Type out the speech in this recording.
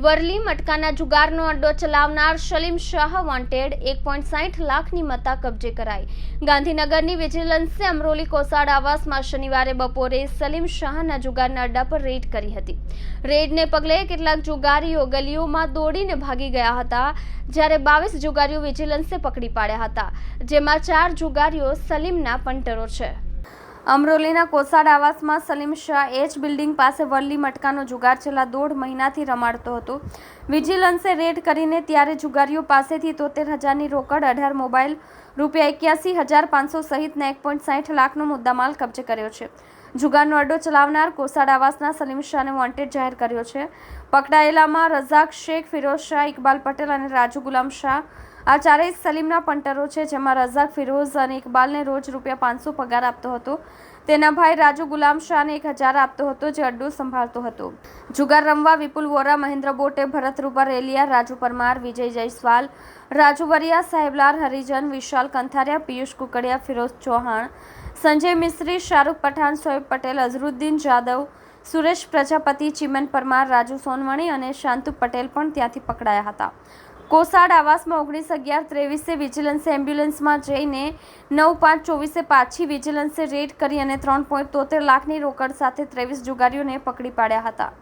વરલી મટકાના જુગારનો અડ્ડો ચલાવનાર સલીમ શાહ વોન્ટેડ એક પોઈન્ટ સાઠ લાખની મત્તા કબજે કરાઈ. ગાંધીનગરની વિજિલન્સે અમરોલી કોસાડ આવાસમાં શનિવારે બપોરે સલીમ શાહના જુગારના અડ્ડા પર રેડ કરી હતી. રેડને પગલે કેટલાક જુગારીઓ ગલીઓમાં દોડીને ભાગી ગયા હતા, જ્યારે બાવીસ જુગારીઓ વિજિલન્સે પકડી પાડ્યા હતા, જેમાં ચાર જુગારીઓ સલીમના પંટરો છે. અમરોલીના કોસાડ આવાસમાં સલીમ શાહ એચ બિલ્ડિંગ પાસે વરલી મટકાનો જુગાર છેલ્લા દોઢ મહિનાથી રમાડતો હતો. વિજિલન્સે રેડ કરીને ત્યારે જુગારીઓ પાસેથી તોતેર હજારની રોકડ, અઢાર મોબાઈલ રૂપિયા એક્યાસી હજાર પાંચસો સહિતના એક પોઈન્ટ સાઠ લાખનો મુદ્દામાલ કબજે કર્યો છે. જુગારનો અડ્ડો ચલાવનાર કોસાડ આવાસના સલીમ શાહને વોન્ટેડ જાહેર કર્યો છે. પકડાયેલામાં રઝાક શેખ, ફિરોઝ શાહ, ઇકબાલ પટેલ અને રાજુ ગુલામ શાહ આ ચારેય સલીમના પંટરો છે, જેમાં રઝાક, ફિરોઝ અને ઇકબાલને રોજ રૂપિયા પાંચસો પગાર આપતો હતો. તેના ભાઈ રાજુ ગુલામ શાહને એક હજાર આપતો હતો, જે અડ્ડો સંભાળતો હતો. જુગાર રમવા વિપુલ વોરા, મહેન્દ્ર બોટે, ભરત રૂપા રેલિયા, રાજુ પરમાર, વિજય જયસ્વાલ, રાજુ વરિયા, સાહેબલાલ હરિજન, વિશાલ કંથારિયા, પિયુષ કુકડિયા, ફિરોઝ ચૌહાણ, સંજય મિસ્ત્રી, શાહરૂખ પઠાણ, સોએબ પટેલ, અઝરુદ્દીન જાદવ, સુરેશ પ્રજાપતિ, ચિમન પરમાર, રાજુ સોનવણી અને શાંતુ પટેલ પણ ત્યાંથી પકડાયા હતા. કોસાડ આવાસમાં ઓગણીસ અગિયાર ત્રેવીસે વિજિલન્સે એમ્બ્યુલન્સમાં જઈને નવ પાંચ ચોવીસે પાછી વિજિલન્સે રેડ કરી અને ત્રણ પોઈન્ટ તોતેર લાખની રોકડ સાથે ત્રેવીસ જુગારીઓને પકડી પાડ્યા હતા.